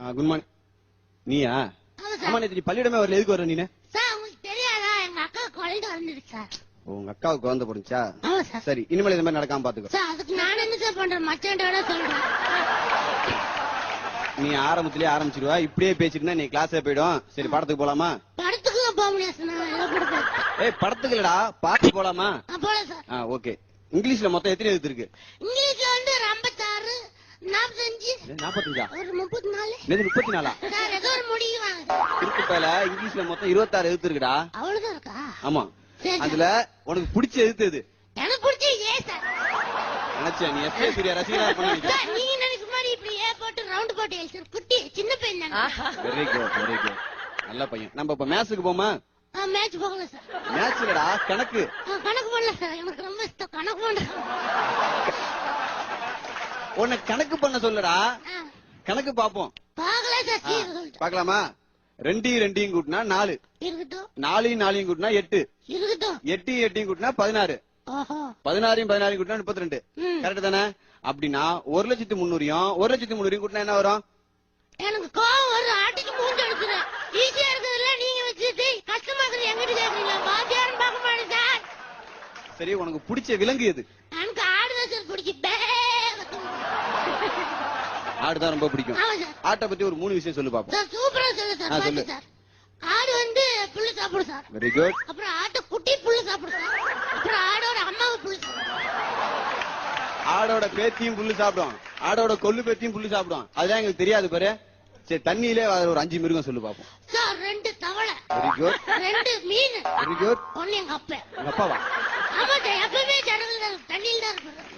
Good morning நீயா? ஆமா நேத்து நீ பள்ளியிடமே வரல. எதுக்கு வர நீனு? சார் உங்களுக்கு தெரியாதா? எங்க அக்கா குழந்தை வந்துருக்கு சார். ஓ, உங்க அக்காவுக்கு குழந்தை போடுச்சா சார். இனிமேல் இந்த மாதிரி நடக்காம பாத்துக்கோ சார் அதுக்கு நான் என்ன சார் பண்றேன் மச்சான்டோட சொல்றேன். நீ ஆரம்பத்திலேயே ஆரம்பிச்சிருவா. இப்படியே பேசிட்டுனா நீ கிளாஸே போயிடும். சரி படத்துக்கு போலாமா? படத்துக்கு போக முடியாது ஏய் படத்துக்கு இல்லடா. பாட்டு போலாமா? சார். ஓகே. இங்கிலீஷ்ல மொத்தம் எத்தனை எழுத்து இருக்கு? இங்கிலீஷ்ல வந்து நாற்பத்தஞ்சு நாற்பத்தஞ்சா ஒரு முப்பத்தி நாலு நேத்து முப்பத்தி நாலா சார் ஏதோ ஒரு முடிவு வாங்க சார். இருக்கு பேல இங்கிலீஷ்ல மொத்தம் இருபத்தாறு எழுத்து இருக்குடா அவ்வளவுதான் இருக்கா? ஆமா. அதுல உனக்கு பிடிச்ச எழுத்து எது? எனக்கு பிடிச்ச ஏ சார். நினைச்சேன் நீ? எஸ்ஏ சூர்யா ரசிகரா பண்ணி சார் நீங்க நினைக்க மாதிரி இப்படி ஏ போட்டு ரவுண்ட் போட்டு எழுதி சார் குட்டி சின்ன பையன் தானே. வெரி குட் வெரி குட் நல்ல பையன். நம்ம இப்ப மேட்சுக்கு போமா? மேட்ச் போகல சார். மேட்ச் இல்லடா கணக்கு. கணக்கு பண்ணல சார். எனக்கு ரொம்ப இஷ்டம். கணக்கு பண்ண உன்னை கணக்கு பண்ண சொல்லுடா. கணக்கு பாப்போம். சொல்லிட்டு பார்க்கலாமா? ரெண்டையும் ரெண்டையும் கூட்டினா நாலு. நாலையும் நாலையும் கூட்டினா எட்டு. இருக்கட்டும். எட்டையும் கூட்டினா பதினாறு. பதினாறையும் பதினாறையும் கூட்டினா முப்பத்தி ரெண்டு. கரெக்ட் தானே? அப்படின்னா ஒரு லட்சத்தி முந்நூறையும் ஒரு லட்சத்தி முந்நூறையும் கூட்டினா என்ன வரும்? எனக்கு கோவம் வரும் ஆட்டிக்கு மூஞ்சி எடுக்கிறேன் ஈஸியா இருக்கிறதுல நீங்க வச்சுட்டு கஷ்டமா இருக்குது எங்கிட்ட பார்க்க மாட்டேன் சரி உனக்கு பிடிச்ச விலங்கு எது எனக்கு ஆடுதான் சார் பிடிச்சி பே ஆடுதான் ரொம்ப பிடிக்கும். ஆட்டை பத்தி ஒரு மூணு விஷயம் சொல்லு பாப்போம். சார் சூப்பரா சொல்லு சார் சொல்லு. சார். ஆடு வந்து புல்லு சாப்பிடும் சார். வெரி குட் அப்புறம் ஆட்டு குட்டி புல்லு சாப்பிடும் சார். அப்புறம் ஆடோட அம்மாவை புல்லு ஆடோட பேத்தியும் புல்லு சாப்பிடும். ஆடோட கொள்ளு பேத்தியும் புல்லு சாப்பிடும். அதுதான் எங்களுக்கு தெரியாது பாரு. சரி தண்ணியிலே அதுல ஒரு அஞ்சு மிருகம் சொல்லு பாப்போம். சார் ரெண்டு தவளை. வெரி குட் ரெண்டு மீன். வெரி குட் ஒண்ணு எங்க அப்ப. உங்க அப்பாவா?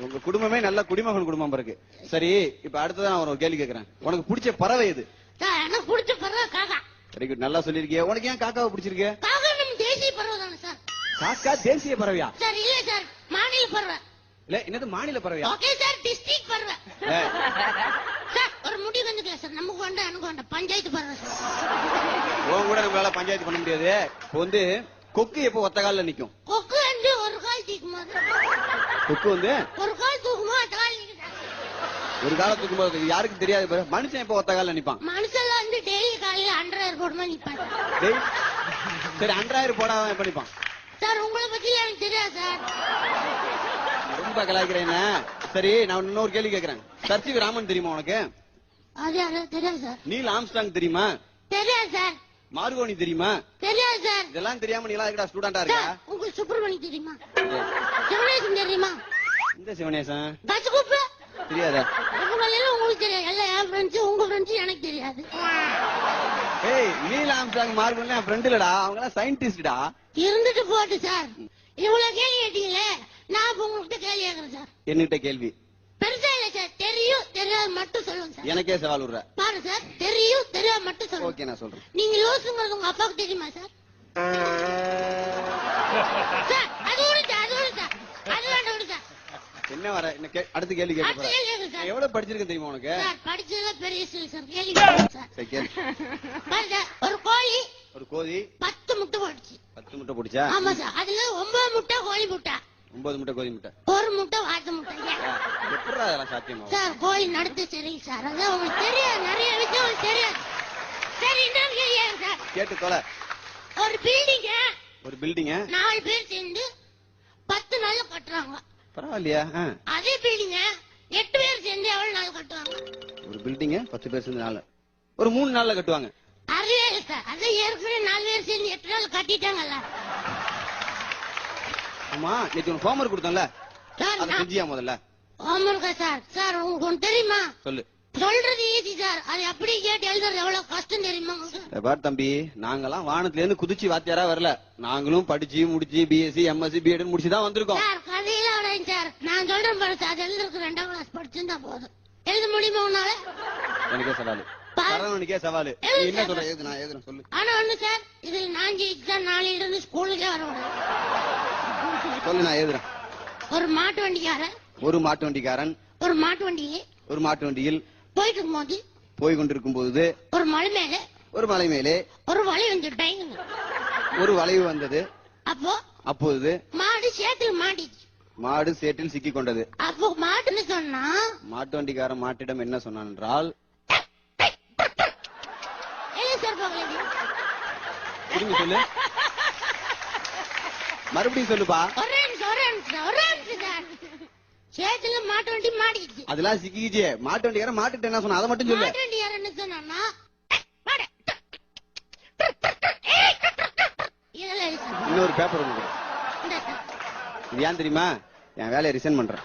உங்க குடும்பமே நல்ல குடிமகன் குடும்பம் பிறகு சரி இப்ப அடுத்ததான் நான் ஒரு கேள்வி கேக்குறேன். உனக்கு பிடிச்ச பறவை எது? எனக்கு பிடிச்ச பறவை காக்கா. வெரி குட் நல்லா சொல்லிருக்கிய உனக்கு ஏன் காக்காவை பிடிச்சிருக்கு? காக்கா நம்ம தேசிய பறவை தானே சார். காக்கா தேசிய பறவையா? சார் இல்ல சார் மாநில பறவை. இல்ல என்னது மாநில பறவையா? ஓகே சார் டிஸ்ட்ரிக்ட் பறவை. சார் ஒரு முடிவு வந்துக்கலாம் சார். நமக்கு வேண்டாம் எனக்கு வேண்டாம். பஞ்சாயத்து பறவை சார். உன் கூட நம்மளால பஞ்சாயத்து பண்ண முடியாது. இப்போ வந்து கொக்கு எப்போ ஒத்த கால்ல நிக்கும் கொக்கு வந்து ஒரு கால் தூக்கும் போது கொக்கு வந்து ஒரு கால் தூக்குமோ கால் ஒரு காலம் தூக்கும் போது யாருக்கும் தெரியாது பாரு. மனுஷன் எப்போ ஒத்த கால்ல நிப்பான்? மனுஷெல்லாம் வந்து டெய்லி காலையில அண்டர் போடுமா டேய், சரி அன்றாயிரம் போடாம எப்ப நிப்பான்? சார் உங்களை பத்தி எனக்கு தெரியாது சார். ரொம்ப கலாய்க்கிறேன்? சரி நான் இன்னொரு கேள்வி கேக்குறேன். சர்ச்சுக்கு ராமன் தெரியுமா உனக்கு? அது யாரு தெரியாது சார். நீல் ஆம்ஸ்டாங் தெரியுமா? தெரியாது சார். மார்கோனி தெரியுமா? தெரியாது சார். இதெல்லாம் தெரியாம நீ எல்லாம் ஸ்டூடெண்டா இருக்கா? உங்களுக்கு சுப்பிரமணி தெரியுமா? சிவனேசன் தெரியுமா? இந்த சிவனேசன் பஸ் கூப்பு தெரியாதா? உங்களுக்கு தெரியாது. எல்லாம் என் ஃப்ரெண்ட்ஸ் உங்க ஃப்ரெண்ட்ஸ் எனக்கு தெரியாது. ஏய் நீல் ஆம்ஸ்டாங் மார்கோனி என் ஃப்ரெண்ட் இல்லடா. அவங்க எல்லாம் சயின்டிஸ்டா இருந்துட்டு போட்டு சார். இவ்வளவு கேள்வி கேட்டீங்களே நான் இப்ப உங்கள்கிட்ட கேள்வி கேட்கறேன் சார். என்கிட்ட கேள்வி பெருசா இல்ல சார் தெரியும் தெரியாது மட்டும் சொல்லுங்க சார். எனக்கே சவால் விடுற. பாருங்க சார் தெரியும் தெரியாது மட்டும் சொல்லுங்க. ஓகே நான் சொல்றேன். நீங்க லூசுங்கிறது உங்க அப்பாவுக்கு தெரியுமா சார்? அது அது அது வேண்டாம் என்ன வர அடுத்த கேள்வி கேள்வி எவ்வளவு தெரியுமா உனக்கு? சார் படிச்சதுல பெரிய சார். கேள்வி ஒரு கோழி ஒரு கோழி? பத்து முட்டை பத்து முட்டை பிடிச்சா ஆமா சார் அதுல ஒன்பது முட்டை கோழி முட்டை. ஒன்பது முட்டை கோழி முட்டை. ஒரு முட்டை வாத்து முட்டை அதெல்லாம் சார் கோழி நடத்து சரிங்க சார். அதான் உங்களுக்கு தெரியாது நிறைய விஷயம் உங்களுக்கு தெரியாது. சரி இன்னொரு கேள்வி சார். கேட்டு தொலை. ஒரு பில்டிங்க ஒரு பில்டிங்க நாலு பேர் சேர்ந்து பத்து நாள்ல கட்டுறாங்க. பரவாயில்லையா. அதே பில்டிங்க எட்டு பேர் சேர்ந்து எவ்வளவு நாள் கட்டுவாங்க? ஒரு பில்டிங்க பத்து பேர் சேர்ந்து நாலு. ஒரு மூணு நாள்ல கட்டுவாங்க. இல்லை சார். அதான் ஏற்கனவே நாலு பேர் சேர்ந்து எட்டு நாள் கட்டிட்டாங்கல்ல. ஆமா நேற்று ஹோம்ஒர்க் கொடுத்தோம்ல சார் அதை செஞ்சியா முதல்ல? ஹோம்ஒர்க்கா சார். சார் உங்களுக்கு ஒண்ணு தெரியுமா? சொல்லு. சொல்றது ஈஸி சார். அது அப்படியே கேட்டு எழுதுறது எவ்வளவு கஷ்டம் தெரியுமா? இதை பார் தம்பி நாங்கெல்லாம் வானத்துல இருந்து குதிச்சு வாத்தியாரா வரல. நாங்களும் படிச்சு முடிச்சு பிஎஸ்சி எம்எஸ்சி பிஎட் முடிச்சு தான் வந்திருக்கோம். சார் கதையில விடாங்க சார். நான் சொல்றேன் பாரு சார். அது எழுதுறதுக்கு ரெண்டாம் கிளாஸ் படிச்சிருந்தா போதும். எழுத முடியுமா உன்னால? எனக்கே சவாலு. சரவணனுக்கே சவாலு. என்ன சொல்ற? எழுது நான் எழுதுறேன் சொல்லு. ஆனா ஒண்ணு சார் இதுல நான் ஜெயிச்சா நாளையில இருந்து ஸ்கூலுக்கே வரக்கூடாது சொல்லு நான் எழுதுறேன் ஒரு மாட்டு வண்டிக்காரன். ஒரு மாட்டு வண்டிக்காரன் ஒரு மாட்டு வண்டியில் ஒரு மாட்டு வண்டியில் போயிட்டு இருக்கும்போது போய் கொண்டிருக்கும் போது ஒரு மலை மேலே ஒரு மலை மேலே ஒரு வளைவு வந்து ஒரு வளைவு வந்தது. அப்போ அப்போது மாடு சேற்றில் மாட்டிச்சு. மாடு சேற்றில் சிக்கி கொண்டது. அப்போ மாட்டுன்னு சொன்னா மாட்டு வண்டிக்காரன் மாட்டிடம் என்ன சொன்னான் என்றால் சொல்லு. மறுபடியும் சொல்லுப்பா. ஒரே ஒரே ஒரே சேத்துல மாட்டு வண்டி மாட்டிக்கிச்சு. அதெல்லாம் சிக்கிக்கிச்சு. மாட்டு வண்டிக்கார மாட்டுட்டு என்ன சொன்ன அதை மட்டும் சொல்லு. மாட்டு வண்டி யார் என்ன சொன்னா. இன்னொரு பேப்பர். இது ஏன் தெரியுமா? என் வேலையை ரிசைன் பண்றேன்.